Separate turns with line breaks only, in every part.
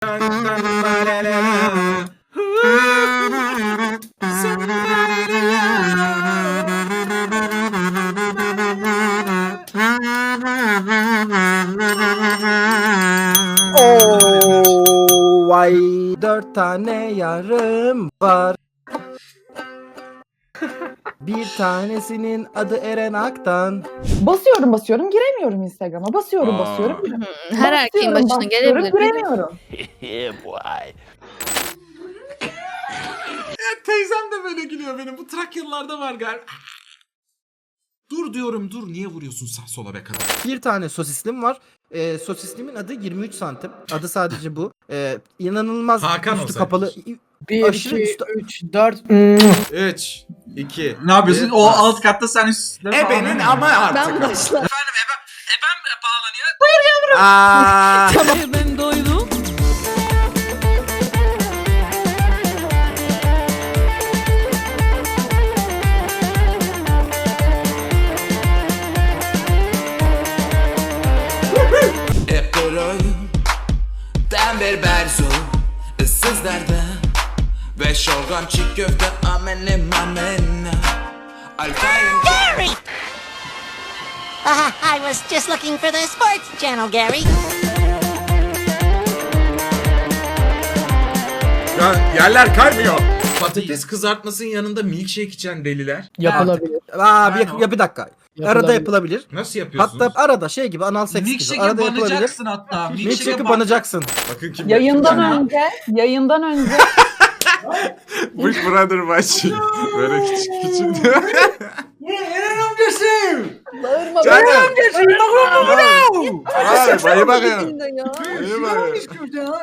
Oo, vay dört tane yarım var. Bir tanesinin adı Eren Aktan.
Basıyorum basıyorum giremiyorum Instagram'a. Basıyorum
Aa.
basıyorum. giremiyorum.
Her erkeğin
Basıyorum,
başına
basıyorum,
gelebilir.
Giremiyorum.
Ya teyzem de böyle gülüyor benim. Bu Trakyalılarda var galiba. Dur diyorum dur. Niye vuruyorsun sağ sola be kadın?
Bir tane sosislim var. Ee, sosislimin adı 23 santim. Adı sadece bu. Ee, inanılmaz
Hakan
üstü
olsaydı.
kapalı.
1,
Aşırı
2,
üstü-
3, 4.
3, 2,
Ne yapıyorsun? O alt katta sen üstte
Ebenin ama artık.
Ben başla.
Efendim ebem, ebem bağlanıyor.
Aa,
ben doydum.
Eppuroi Demir berzu ıssız derde Ve şalgam çiğ köfte amenim amenna Alfayım
Gary! Uh, I was just looking for the sports channel, Gary.
ya yerler kaymıyor. Patates kızartmasının yanında milkshake içen deliler.
Yapılabilir.
Aa, bir,
o.
ya bir dakika. Arada
Yapılabilir.
yapılabilir.
Nasıl yapıyorsunuz?
Hatta arada şey gibi anal seks gibi.
Milkshake'e
Arada yapılabilir.
banacaksın hatta.
Milkshake'ı banacaksın.
Bakın kim
Yayından önce, yayından önce
Big Brother başı. Böyle küçük küçük.
Eren amcası.
Bağırma.
Vay, bayı bakıyor.
Dinle ya.
Bayı bakıyor.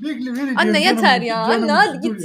Bekle vereceğim.
Anne yeter ya. Anne hadi git.